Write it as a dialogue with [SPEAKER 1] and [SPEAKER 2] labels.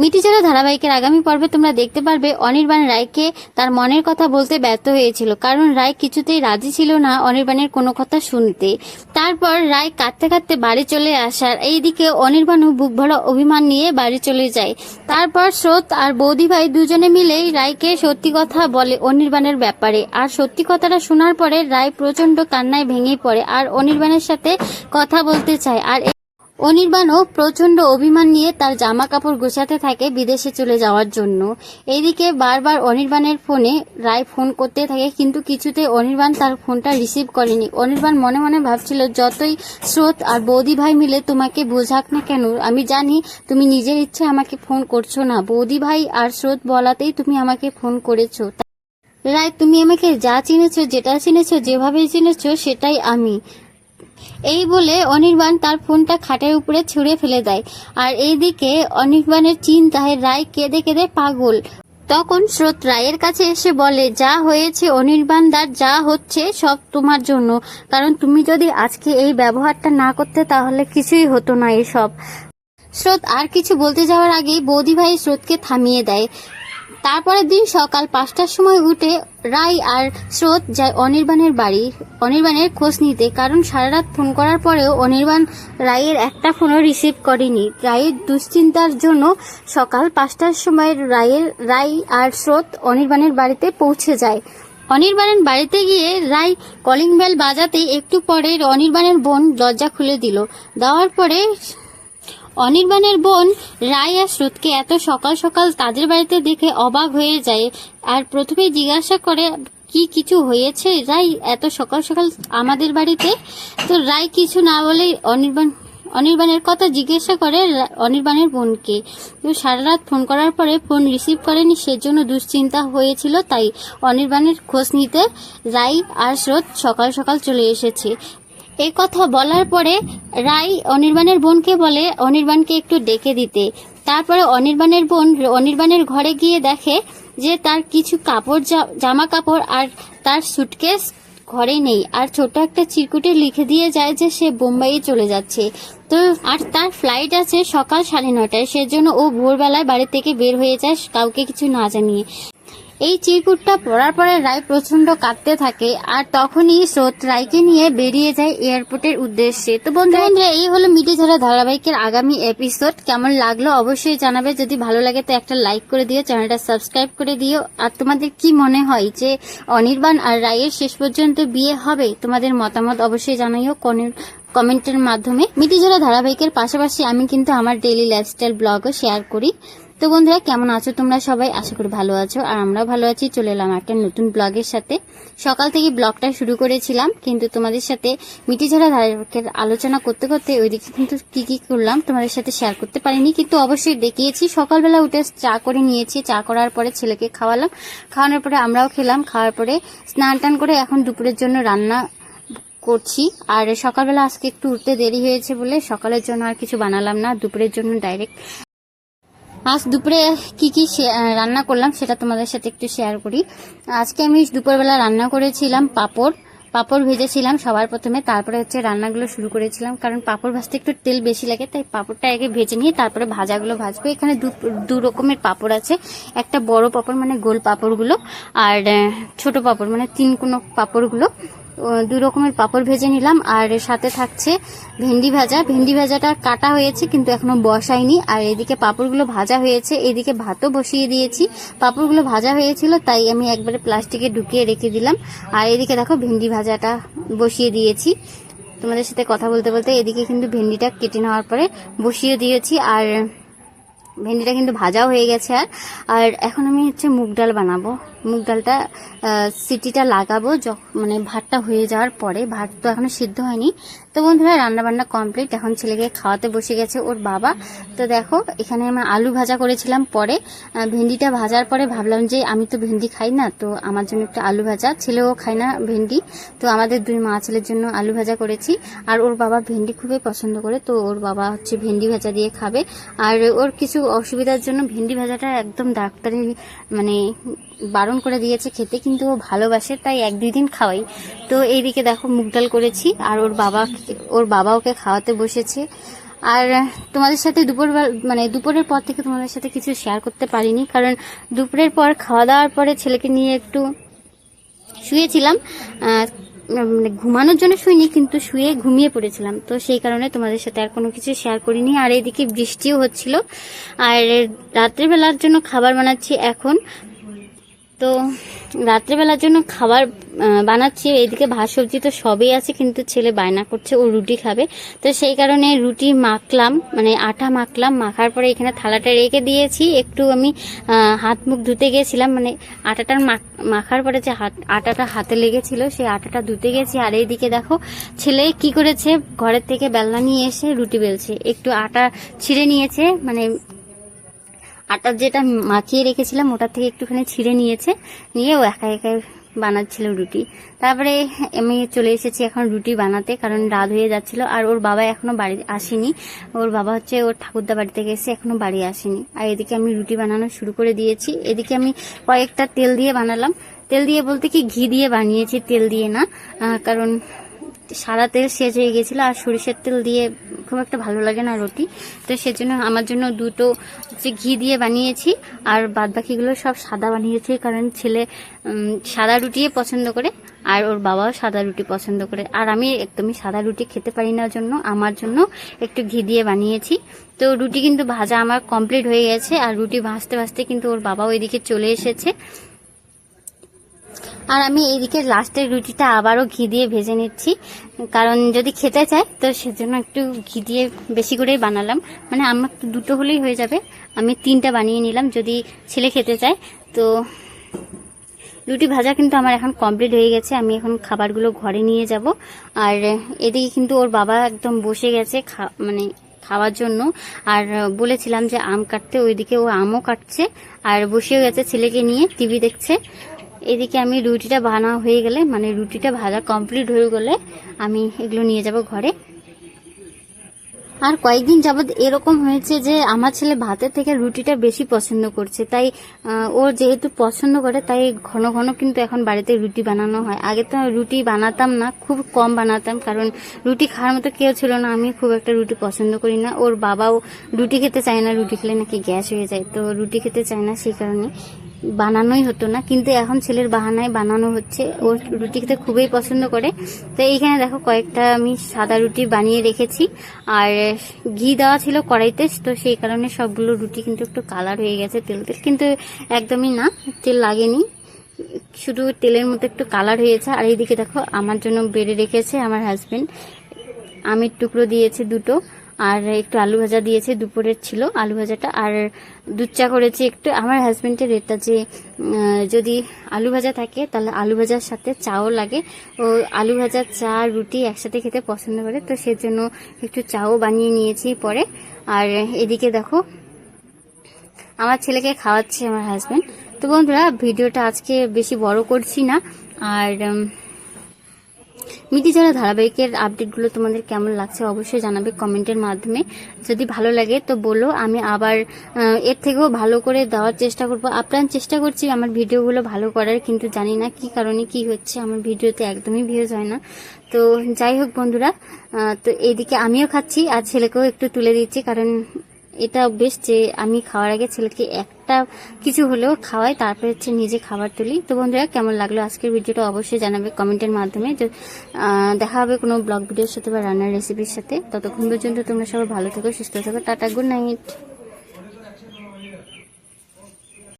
[SPEAKER 1] মিটিচড়া ধারাবাহিকের আগামী পর্বে তোমরা দেখতে পারবে অনির্বাণ রায়কে তার মনের কথা বলতে ব্যর্থ হয়েছিল। কারণ রায় কিছুতেই রাজি ছিল না অনির্বাণের কোনো কথা শুনতে। তারপর রায় কাঁদতে কাঁদতে বাড়ি চলে আসার এইদিকে অনির্বাণও বুক ভরা অভিমান নিয়ে বাড়ি চলে যায়। তারপর স্রোত আর বৌদি ভাই দুজনে মিলেই রায়কে সত্যি কথা বলে অনির্বাণের ব্যাপারে। আর সত্যি কথাটা শোনার পরে রায় প্রচণ্ড কান্নায় ভেঙে পড়ে আর অনির্বাণের সাথে কথা বলতে চায়। আর অনির্বাণও প্রচণ্ড অভিমান নিয়ে তার জামা কাপড় গোছাতে থাকে বিদেশে চলে যাওয়ার জন্য। এইদিকে বারবার অনির্বাণের ফোনে রায় ফোন করতে থাকে, কিন্তু কিছুতে অনির্বাণ তার ফোনটা রিসিভ করেনি। অনির্বাণ মনে মনে ভাবছিল, যতই স্রোত আর বৌদি ভাই মিলে তোমাকে বোঝাক না কেন, আমি জানি তুমি নিজের ইচ্ছে আমাকে ফোন করছ না। বৌদি ভাই আর স্রোত বলাতেই তুমি আমাকে ফোন করেছ। রায়, তুমি আমাকে যা চিনেছো, যেটা চিনেছো যেভাবে চিনেছো, সেটাই আমি। এই বলে অনির্বাণ তার ফোনটা খাটের উপরে ছুঁড়ে ফেলে দেয়। আর এইদিকে অনির্বাণের চিন্তায় রায় কেঁদে কেঁদে পাগল। তখন স্রোত রায়ের কাছে এসে বলে, যা হয়েছে অনির্বাণদার যা হচ্ছে সব তোমার জন্য। কারণ তুমি যদি আজকে এই ব্যবহারটা না করতে, তাহলে কিছুই হতো না এসব। স্রোত আর কিছু বলতে যাওয়ার আগেই বৌদি ভাই স্রোতকে থামিয়ে দেয়। তারপরের দিন সকাল পাঁচটার সময় উঠে রায় আর স্রোত যায় অনির্বাণের বাড়ি। অনির্বাণের খোঁজ নিতে, কারণ সারা রাত ফোন করার পরেও অনির্বাণ রায়ের একটা ফোনও রিসিভ করেনি। রায়ের দুশ্চিন্তার জন্য সকাল পাঁচটার সময় রায়ের রায় আর স্রোত অনির্বাণের বাড়িতে পৌঁছে যায়। অনির্বাণের বাড়িতে গিয়ে রায় কলিং বেল বাজাতেই একটু পরে অনির্বাণের বোন দরজা খুলে দিল। দেওয়ার পরে অনির্বাণের বোন রায় আর স্রোতকে এত সকাল সকাল তাদের বাড়িতে দেখে অবাক হয়ে যায় আর প্রথমে জিজ্ঞাসা করে, কি কিছু হয়েছে রায় এত সকাল সকাল আমাদের বাড়িতে? তো রায় কিছু না বলে অনির্বাণ, অনির্বাণের কথা জিজ্ঞাসা করে অনির্বাণের বোনকে। তো সারা রাত ফোন করার পরে ফোন রিসিভ করেনি, সেজন্য দুশ্চিন্তা হয়েছিল তাই অনির্বাণের খোঁজ নিতে রায় আর স্রোত সকাল সকাল চলে এসেছে। এই কথা বলার পরে রাই অনির্বাণের বোনকে বলে, অনির্বাণকে একটু ডেকে দিতে। তারপরে অনির্বাণের বোন অনির্বাণের ঘরে গিয়ে দেখে যে তার কিছু কাপড় জামা কাপড় আর তার সুটকেস ঘরে নেই। আর ছোট একটা চিরকুটে লিখে দিয়ে যায় যে সে বোম্বাইয়ে চলে যাচ্ছে। তো আর তার ফ্লাইট আছে সকাল সাড়ে নটায়। সেজন্য ও ভোরবেলায় বাড়ি থেকে বের হয়ে যায় কাউকে কিছু না জানিয়ে। এই চিরকুটটা পড়ার পরে রায় প্রচণ্ড কাঁদতে থাকে, আর তখনই স্রোত রায়কে নিয়ে বেরিয়ে যায় এয়ারপোর্টের উদ্দেশ্যে। তো বন্ধু এই হলো মিটি ঝরা ধারাবাহিকের আগামী এপিসোড কেমন লাগল অবশ্যই জানাবে। যদি ভালো লাগে তো একটা লাইক করে দিও, চ্যানেলটা সাবস্ক্রাইব করে দিও। আর তোমাদের কি মনে হয় যে অনির্বাণ আর রায়ের শেষ পর্যন্ত বিয়ে হবে? তোমাদের মতামত অবশ্যই জানাইও কোন- কমেন্টের মাধ্যমে। মিটি ঝরা ধারাবাহিকের পাশাপাশি আমি কিন্তু আমার ডেইলি লাইফস্টাইল ব্লগও শেয়ার করি। তো বন্ধুরা, কেমন আছো তোমরা সবাই? আশা করি ভালো আছো, আর আমরাও ভালো আছি। চলে এলাম একটা নতুন ব্লগের সাথে। সকাল থেকে ব্লগটা শুরু করেছিলাম, কিন্তু তোমাদের সাথে মিটিঝরা ধারাবাহিকের আলোচনা করতে করতে ওইদিকে কিন্তু কি কি করলাম তোমাদের সাথে শেয়ার করতে পারিনি, কিন্তু অবশ্যই দেখিয়েছি। সকালবেলা উঠে চা করে নিয়েছি। চা করার পরে ছেলেকে খাওয়ালাম। খাওয়ানোর পরে আমরাও খেলাম। খাওয়ার পরে স্নান টান করে এখন দুপুরের জন্য রান্না করছি। আর সকালবেলা আজকে একটু উঠতে দেরি হয়েছে বলে সকালের জন্য আর কিছু বানালাম না। দুপুরের জন্য ডাইরেক্ট আজ দুপুরে কি কি রান্না করলাম সেটা তোমাদের সাথে একটু শেয়ার করি। আজকে আমি দুপুরবেলা রান্না করেছিলাম পাপড়। পাপড় ভেজেছিলাম সবার প্রথমে, তারপরে হচ্ছে রান্নাগুলো শুরু করেছিলাম, কারণ পাপড় ভাজতে একটু তেল বেশি লাগে, তাই পাপড়টা আগে ভেজে নিয়ে তারপরে ভাজাগুলো ভাজবো। এখানে দু রকমের পাপড় আছে, একটা বড় পাপড় মানে গোল পাপড়গুলো, আর ছোট পাপড় মানে তিন কোনো পাপড়গুলো। দু রকমের পাপড় ভেজে নিলাম, আর সাথে থাকছে ভেন্ডি ভাজা। ভেন্ডি ভাজাটা কাটা হয়েছে, কিন্তু এখনও বসাইনি আর এদিকে পাপড়গুলো ভাজা হয়েছে, এদিকে ভাতও বসিয়ে দিয়েছি। পাপড়গুলো ভাজা হয়েছিল, তাই আমি একবারে প্লাস্টিকে ঢুকিয়ে রেখে দিলাম। আর এদিকে দেখো ভেন্ডি ভাজাটা বসিয়ে দিয়েছি। তোমাদের সাথে কথা বলতে বলতে এদিকে কিন্তু ভেন্ডিটা কেটে নেওয়ার পরে বসিয়ে দিয়েছি। আর ভেন্ডিটা কিন্তু ভাজাও হয়ে গেছে আর। আর এখন আমি হচ্ছে মুগ ডাল বানাবো। মুগ ডালটা সিটিটা লাগাবো মানে ভাতটা হয়ে যাওয়ার পরে, ভাত তো এখনও সিদ্ধ হয়নি। তো বন্ধুরা রান্না বান্না কমপ্লিট এখন ছেলেকে খাওয়াতে বসে গেছে ওর বাবা। তো দেখো, এখানে আমি আলু ভাজা করেছিলাম পরে। ভেন্ডিটা ভাজার পরে ভাবলাম যে আমি তো ভেন্ডি খাই না, তো আমার জন্য একটা আলু ভাজা। ছেলেও খায় না ভেন্ডি। তো আমাদের দুই মা ছেলের জন্য আলু ভাজা করেছি। আর ওর বাবা ভেন্ডি খুবই পছন্দ করে, তো ওর বাবা হচ্ছে ভেন্ডি ভাজা দিয়ে খাবে। আর ওর কিছু অসুবিধার জন্য ভেন্ডি ভাজাটা একদম ডাক্তারি মানে বারণ করে দিয়েছে, খেতে কিন্তু ও ভালোবাসে, তাই এক দুই দিন খাওয়াই। তো এইদিকে দেখো মুগ ডাল করেছি, আর ওর বাবা ওর বাবা ওকে খাওয়াতে বসেছে। আর তোমাদের সাথে দুপুর মানে দুপুরের পর থেকে তোমাদের সাথে কিছু শেয়ার করতে পারিনি, কারণ দুপুরের পর খাওয়া দাওয়ার পরে ছেলেকে নিয়ে একটু শুয়েছিলাম। মানে ঘুমানোর জন্য শুইনি, কিন্তু শুয়ে ঘুমিয়ে পড়েছিলাম। তো সেই কারণে তোমাদের সাথে আর কোনো কিছু শেয়ার করিনি। আর এদিকে বৃষ্টিও হচ্ছিল। আর রাত্রিবেলার জন্য খাবার বানাচ্ছি এখন। তো রাত্রেবেলার জন্য খাবার বানাচ্ছি। এদিকে ভাত, সবজি তো সবই আছে, কিন্তু ছেলে বায়না করছে, ও রুটি খাবে। তো সেই কারণে রুটি মাখলাম মানে আটা মাখলাম। মাখার পরে এখানে থালাটা রেখে দিয়েছি। একটু আমি হাত মুখ ধুতে গেছিলাম মানে আটাটার মাখ- মাখার পরে যে হাত, আটাটা হাতে লেগেছিল, সেই আটাটা ধুতে গেছি। আর এইদিকে দেখো, ছেলে কি করেছে, ঘরের থেকে বেলনা নিয়ে এসে রুটি বেলছে। একটু আটা ছিঁড়ে নিয়েছে মানে আটা যেটা মাখিয়ে রেখেছিলাম ওটার থেকে একটুখানি ছিঁড়ে নিয়েছে। নিয়ে ও একা একা বানাচ্ছিল রুটি। তারপরে আমি চলে এসেছি এখন রুটি বানাতে, কারণ রাত হয়ে যাচ্ছিল আর ওর বাবা এখনও বাড়ি আসেনি। ওর বাবা হচ্ছে ওর ঠাকুরদা বাড়ি থেকে এসে এখনও বাড়ি আসেনি। আর এদিকে আমি রুটি বানানো শুরু করে দিয়েছি। এদিকে আমি কয়েকটা তেল দিয়ে বানালাম। তেল দিয়ে বলতে কি, ঘি দিয়ে বানিয়েছি, তেল দিয়ে না। কারণ সাদা তেল শেষ হয়ে গেছিল আর সরিষার তেল দিয়ে খুব একটা ভালো লাগে না রুটি। তো সেজন্য আমার জন্য দুটো হচ্ছে ঘি দিয়ে বানিয়েছি আর বাদ বাকিগুলো সব সাদা বানিয়েছি কারণ ছেলে সাদা রুটিই পছন্দ করে আর ওর বাবাও সাদা রুটি পছন্দ করে। আর আমি একদমই সাদা রুটি খেতে পারি না জন্য, আমার জন্য একটু ঘি দিয়ে বানিয়েছি। তো রুটি কিন্তু ভাজা আমার কমপ্লিট হয়ে গেছে আর রুটি ভাজতে ভাজতে কিন্তু ওর বাবাও এদিকে চলে এসেছে। আর আমি এইদিকে লাস্টের রুটিটা আবারও ঘি দিয়ে ভেজে নিচ্ছি। কারণ যদি খেতে চায়, তো সেজন্য একটু ঘি দিয়ে বেশি করেই বানালাম। মানে আমার তো দুটো হলেই হয়ে যাবে। আমি তিনটা বানিয়ে নিলাম যদি ছেলে খেতে চায়। তো রুটি ভাজা কিন্তু আমার এখন কমপ্লিট হয়ে গেছে। আমি এখন খাবারগুলো ঘরে নিয়ে যাব। আর এদিকে কিন্তু ওর বাবা একদম বসে গেছে মানে খাওয়ার জন্য। আর বলেছিলাম যে আম কাটতে, ওইদিকে ও আমও কাটছে। আর বসেও গেছে ছেলেকে নিয়ে, টিভি দেখছে। এদিকে আমি রুটিটা বানা হয়ে গেলে মানে রুটিটা ভাজা কমপ্লিট হয়ে গেলে আমি এগুলো নিয়ে যাব ঘরে। আর কয়েকদিন যাবৎ এরকম হয়েছে যে আমার ছেলে ভাতের থেকে রুটিটা বেশি পছন্দ করছে, তাই ও যেহেতু পছন্দ করে, তাই ঘন ঘন কিন্তু এখন বাড়িতে রুটি বানানো হয়। আগে তো রুটি বানাতাম না, খুব কম বানাতাম, কারণ রুটি খাওয়ার মতো কেউ ছিল না, আমি খুব একটা রুটি পছন্দ করি না। ওর বাবাও রুটি খেতে চায় না, রুটি খেলে নাকি গ্যাস হয়ে যায়, তো রুটি খেতে চায় না সেই কারণে। বানানোই হতো না, কিন্তু এখন ছেলের বাহানায় বানানো হচ্ছে। ওর রুটি খেতে খুবই পছন্দ করে। তো এইখানে দেখো কয়েকটা আমি সাদা রুটি বানিয়ে রেখেছি। আর ঘি দেওয়া ছিল কড়াইতে, তো সেই কারণে সবগুলো রুটি কিন্তু একটু কালার হয়ে গেছে তেল তেল কিন্তু একদমই না, তেল লাগেনি। শুধু তেলের মতো একটু কালার হয়েছে। আর এইদিকে দেখো, আমার জন্য বেড়ে রেখেছে আমার হাজব্যান্ড আমের টুকরো দিয়েছে দুটো। আর একটু আলু ভাজা দিয়েছে, দুপুরের ছিল আলু ভাজাটা। আর দুধ চা করেছি একটু, আমার হাজব্যান্ডের এটা যে যদি আলু ভাজা থাকে, তাহলে আলু ভাজার সাথে চাও লাগে। ও আলু ভাজা, চা রুটি একসাথে খেতে পছন্দ করে, তো সেজন্য একটু চাও বানিয়ে নিয়েছি পরে। আর এদিকে দেখো, আমার ছেলেকে খাওয়াচ্ছে আমার হাজব্যান্ড তো বন্ধুরা, ভিডিওটা আজকে বেশি বড় করছি না। আর উম, মিটি যারা ধারাবাহিকের আপডেটগুলো তোমাদের কেমন লাগছে অবশ্যই জানাবে কমেন্টের মাধ্যমে। যদি ভালো লাগে তো বলো আমি আবার এর থেকেও ভালো করে দেওয়ার চেষ্টা করব। আপ্রাণ চেষ্টা করছি আমার ভিডিওগুলো ভালো করার কিন্তু জানি না কি কারণে কি হচ্ছে আমার ভিডিওতে একদমই ভিউজ হয় না। তো যাই হোক বন্ধুরা তো এইদিকে আমিও খাচ্ছি আর ছেলেকেও একটু তুলে দিচ্ছি কারণ এটা অভ্যেস যে আমি খাওয়ার আগে ছেলেকে একটা কিছু হলেও খাওয়াই, তারপরে হচ্ছে নিজে খাবার তুলি। তো বন্ধুরা, কেমন লাগল আজকের ভিডিওটা অবশ্যই জানাবে কমেন্টের মাধ্যমে। দেখা হবে কোনো ব্লগ ভিডিওর সাথে বা রান্নার রেসিপির সাথে। ততক্ষণ পর্যন্ত তোমরা সবাই ভালো থাকো, সুস্থ থাকো, টাটা গুড নাইট